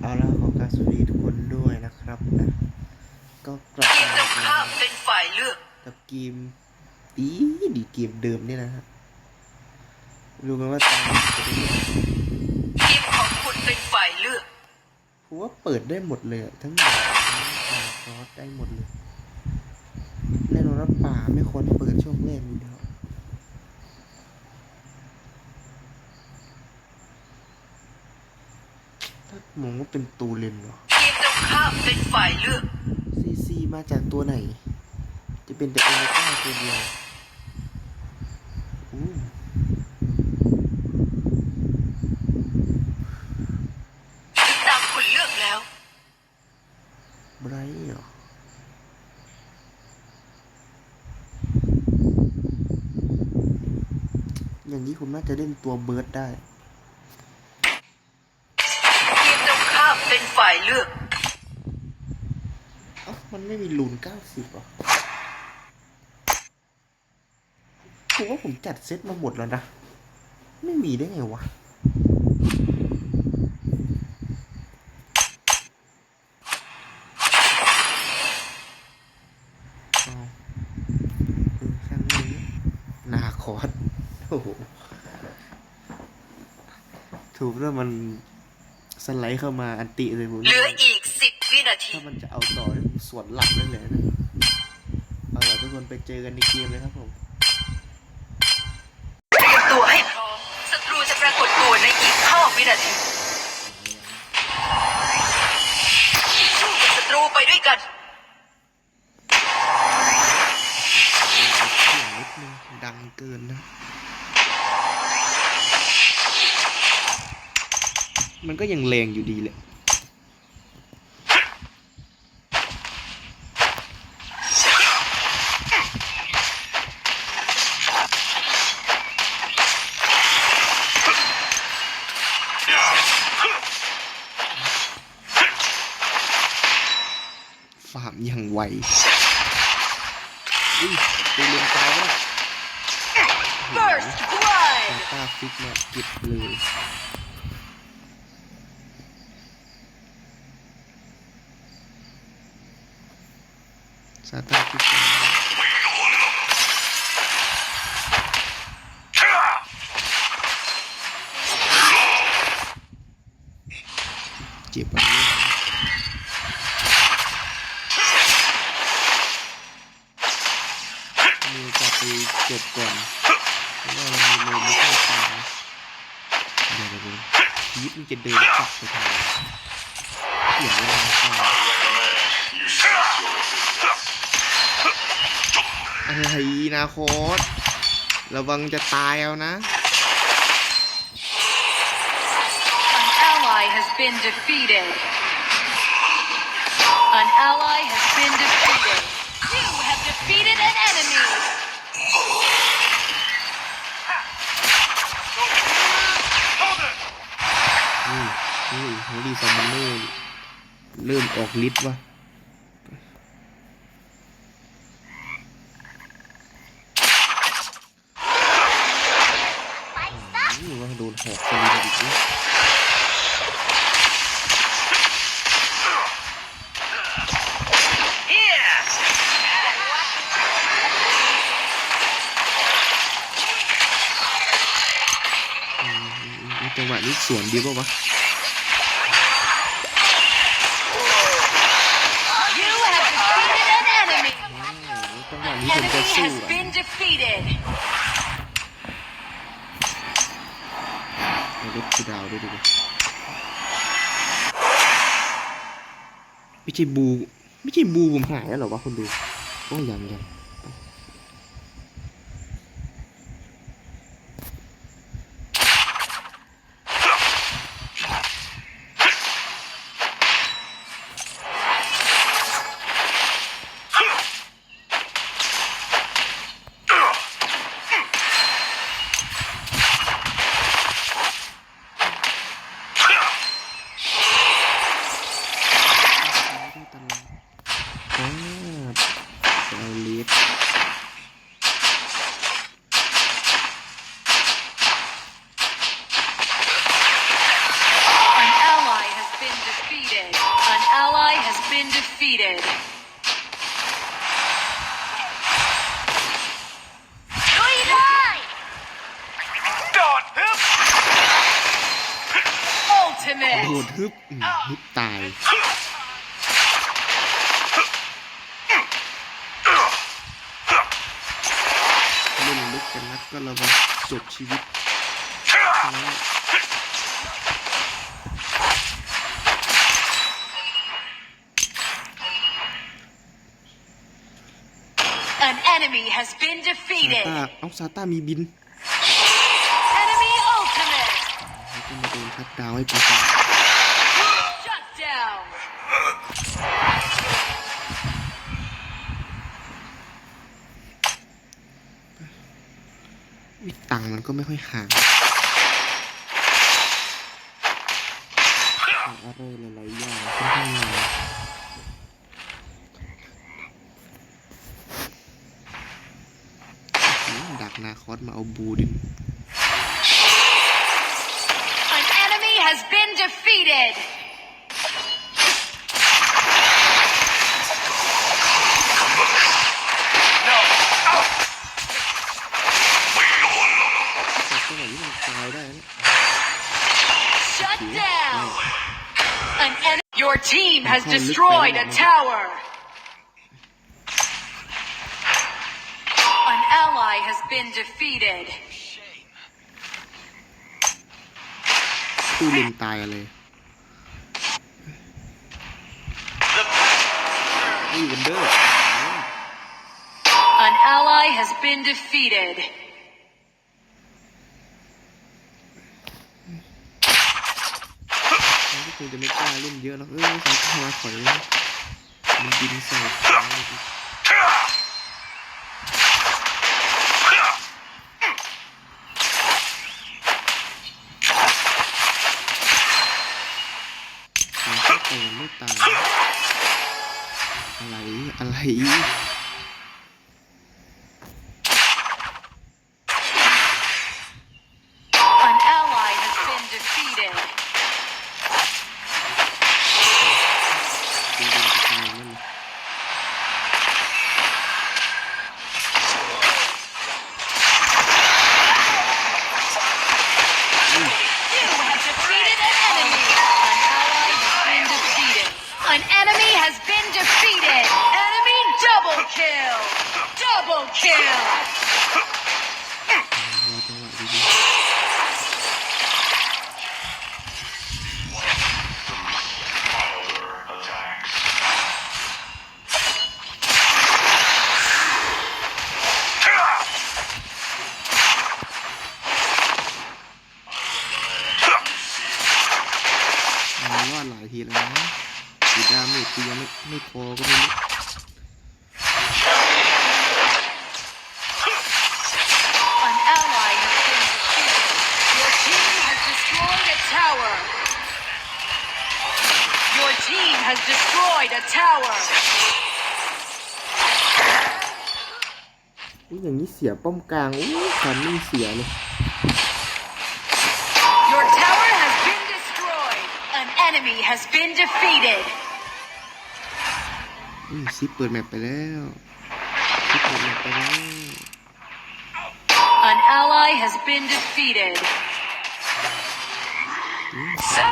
เอาละขอกรารสวัสดีทุกคนด้วยนะครับนะก็กลับมาข้ามเป็นฝ่ายเลือกกับเกมดีดีเกมเดิมนี่นะฮะรู้ไหมว่าตอนเล่นทีมของคุณเป็นฝ่ายเลือกผมว่าเปิดได้หมดเลยทั้งหมดทั้งซอสได้หมดเลยแน่นอนว่าป่าไม่ควรเปิดช่วงแรกอยู่แล้วถ้า มองว่าเป็นตูเลนเหรอทีมตรงข้ามเป็นฝ่ายเลือกซีซีมาจากตัวไหน จะเป็นแต่โอเมก้าตัวเดียวอู้ถึงตามคุณเลือกแล้วไบรท์เหรออย่างนี้ผมน่าจะเล่นตัวเบิร์ดได้ ทีมตรงข้ามเป็น ฝ่ายเลือก เอ้ามันไม่มีลูนเก้าสิบหรอผมว่าผมจัดเซตมาหมดแล้วนะ ไม่มีได้ไงวะ เอาเออช่างนี้นาคอสโอ้โหถูกแล้วมัน สไลด์เข้ามาอันติเลยผมเหลืออีกสิบวินาที ถ้ามันจะเอาต่อที่ผมสวนหลับได้เลยนะ เอาล่ะทุกคนไปเจอกันในเกมเลยครับผม ก็ยังแรงอยู่ดีแหละฟาร์มอย่างไวอุ้ยตีเรียนตายก็ได้ First blood ซาต้าฟิกมาเก็บเลย ซาต้าฟิกมามเจ็บไรมีโอกาสไปจบก่อนเพราะว่าเรามีเลยไม่ค่อยตาเดี๋ยวเดี๋ยวยวพีทมันจะเดินกลับไปทางไหนเสียเวลาเป อะไรนาโคตระวังจะตายเอานะ An ally has been defeated. An ally has been defeated. You have defeated an enemy. นี่นี่โฮลี่ซัมมอนเนอร์เริ่มออกฤทธิ์ว่ะนี่ว่าโดนหอกสลิงอีกแล้ว อืม จังหวะนี้สวนดีป่าวะ You have defeated an enemy. จังหวะนี้ผมจะ Enemy สู้ has อะ been defeated. เอารถคูดาวด้วยดีกว่าไม่ใช่บูไม่ใช่บูผมหายแล้วเหรอวะคนดู โอ้ยังยังได้ตลอดอ่าเอาเลส หด ฮึบอืมฮึบตาย เล่นลึกกันนักก็ระวังจบชีวิตเท่านั้น An enemy has been ซา defeated. ต้าเอาซาต้ามีบิน Enemy ultimate. แล้วก็มาโดนชัดดาวน์ให้ปีศาจ Shut down. วิตังค์มันก็ ไม่ค่อยห่างอะไรหลายๆอย่างค่อนข้างนานดักนาคอสมาเอาบูดิน An enemy has been defeated. team has destroyed a tower. An ally has been defeated. ตู้เลนตายอะไร The นี่วันเดอร์ An ally has been defeated. งจะไม่กล้าเล่นเยอะแล้วเออสายตาถอยมันบินใส่ฟ้าเลยดิมันก็เปิดไม่ตายอะไรอะไร An enemy has been defeated. Enemy double kill. Double kill. สียป้อมกลางอู้คันไม่เสียเลย Your tower has been destroyed. An enemy has been defeated. อืมซิปเปิดแมปไปแล้วซิปเปิดแมปไปแล้ว An ally has been defeated. จะ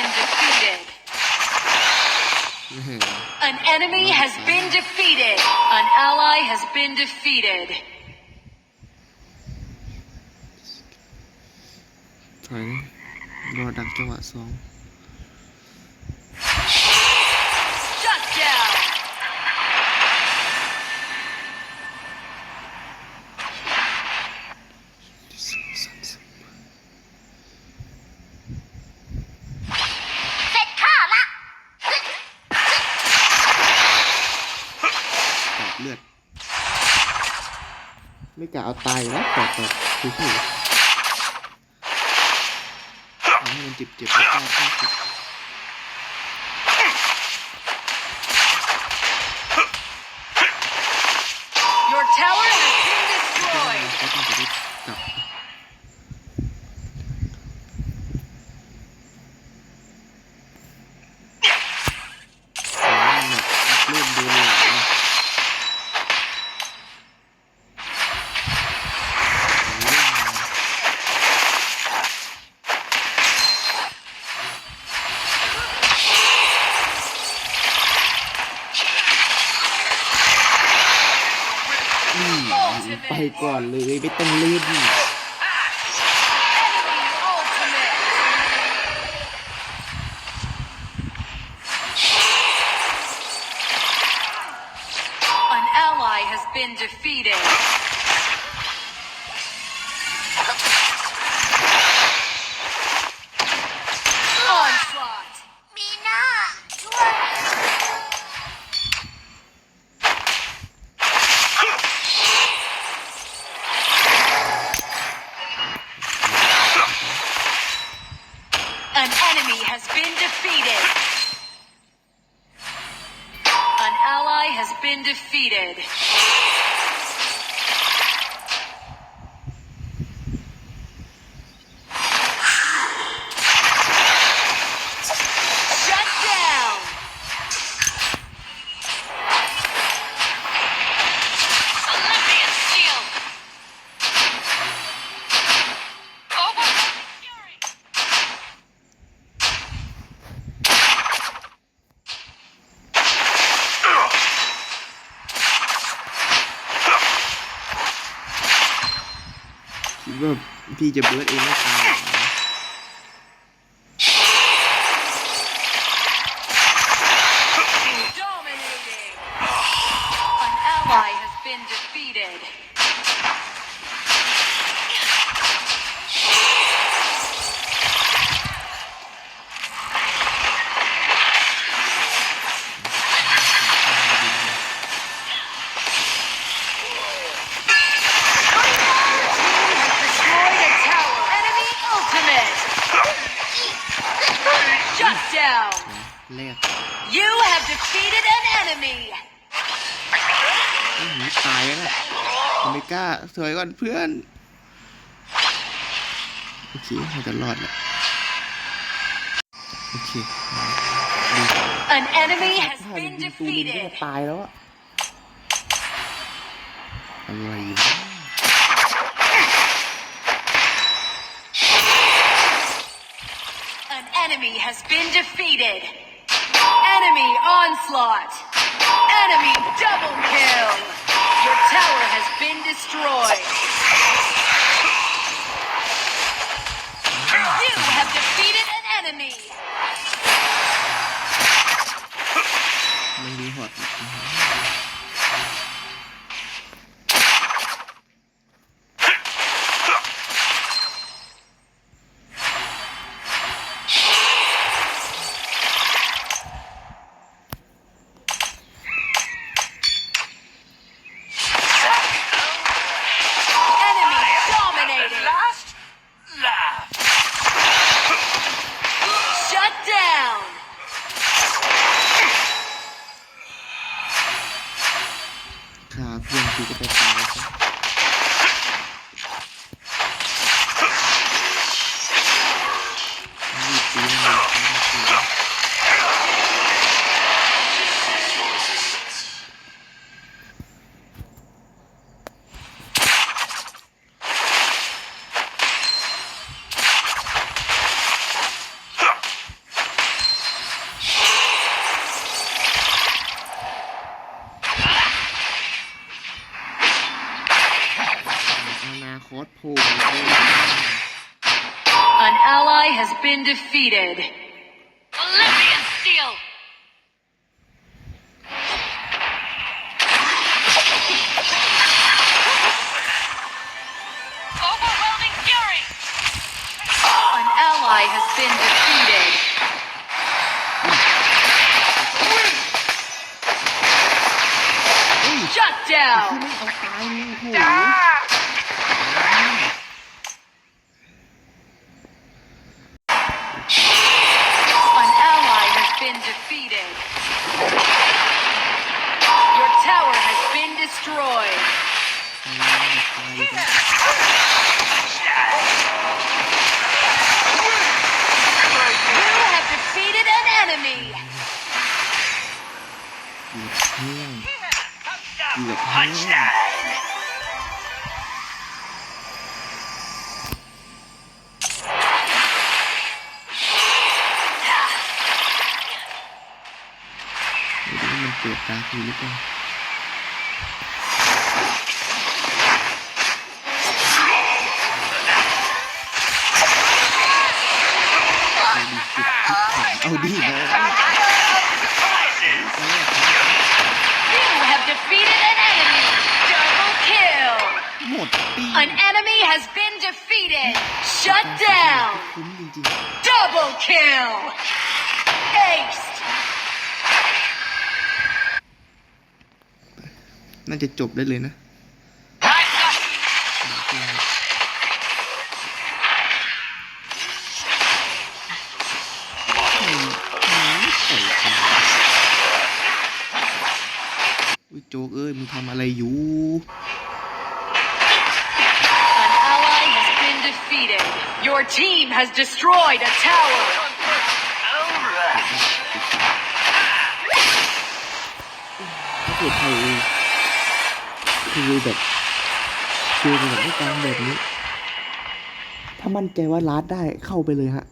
been defeated. แหม An enemy has been defeated. An ally has been defeated. ถอยนะรอดักจังหวะสอง Shut down. เสร็จข้าละ ตอบเลือด ไม่กะเอาตายแล้วตบตอบคือให้มันเจ็บๆแล้วก็ต้องฝึก Your tower has been destroyed. ก็ต้องจะได้กลับแต่ว่าแบบเริ่มโดนหลังนะเริ่ม อืมไป ก่อนเลยไม่ต้องเล่น Enemy ultimate. An ally has been defeated. Onslaught. มีหน้าช่วย An enemy has been defeated. An ally has been defeated. Shut down. Olympian Steel. Overwhelming Fury. คิดว่า พี่จะเบิร์ดเองไม่ตายเหรอ Dominating! An ally has been defeated. Destroyed a tower. Enemy ultimate. Shut down. แรก You have defeated an enemy. อื้อหือตายแล้วนะอเมริกาสวยก่อนเพื่อนโอเคเราจะรอดแหละโอเคดู An enemy has ถ้า been ยิงตูลินก็จะ defeated. ตายแล้วอะอะไรวะ has been defeated. Enemy onslaught. Enemy double kill. Your tower has been destroyed. Been defeated. Olympian Steel. Overwhelming fury. An ally has been defeated. Shut ที่ down. เหยียบแห้งเหยียบแห้ง Touchdown! ไม่รู้ว่ามันเกิดตาคือหรือเปล่าดีเก็บทุกถังเอาดีนะ You have defeated an enemy. Double kill. หมดปี An enemy has been defeated. Shut down. คุ้มจริง Double kill. Ace. ๆ น่าจะจบได้เลยนะวิโจ๊กเอ้ยมึงทำอะไรอยู่ defeated. Your team has destroyed a tower. Alright. ถ้าเกิดใครคือแบบคือแบบไม่กลางแบบนี้ ถ้ามั่นใจว่าลาดได้เข้าไปเลยฮะ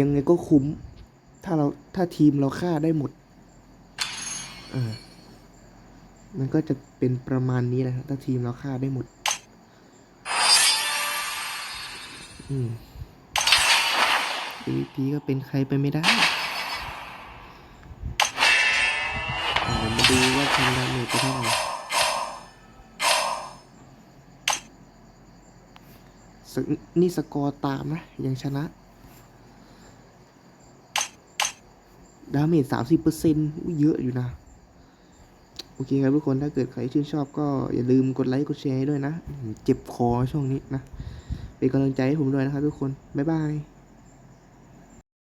ยังไงก็คุ้ม ถ้าเราถ้าทีมเราฆ่าได้หมดเออมันก็จะเป็นประมาณนี้แหละฮะถ้าทีมเราฆ่าได้หมด อืม MVP ก็เป็นใครไปไม่ได้มาดูว่าทำดาเมจไปเท่าไหร่นี่สกอร์ตามนะ ยังชนะ ดาเมจสามสิบเปอร์เซ็นต์เยอะอยู่นะ โอเคครับทุกคนถ้าเกิดใครชื่นชอบก็อย่าลืมกดไลค์กดแชร์ด้วยนะ เจ็บคอช่วงนี้นะ เป็นกำลังใจให้ผมด้วยนะครับทุกคน บ๊ายบาย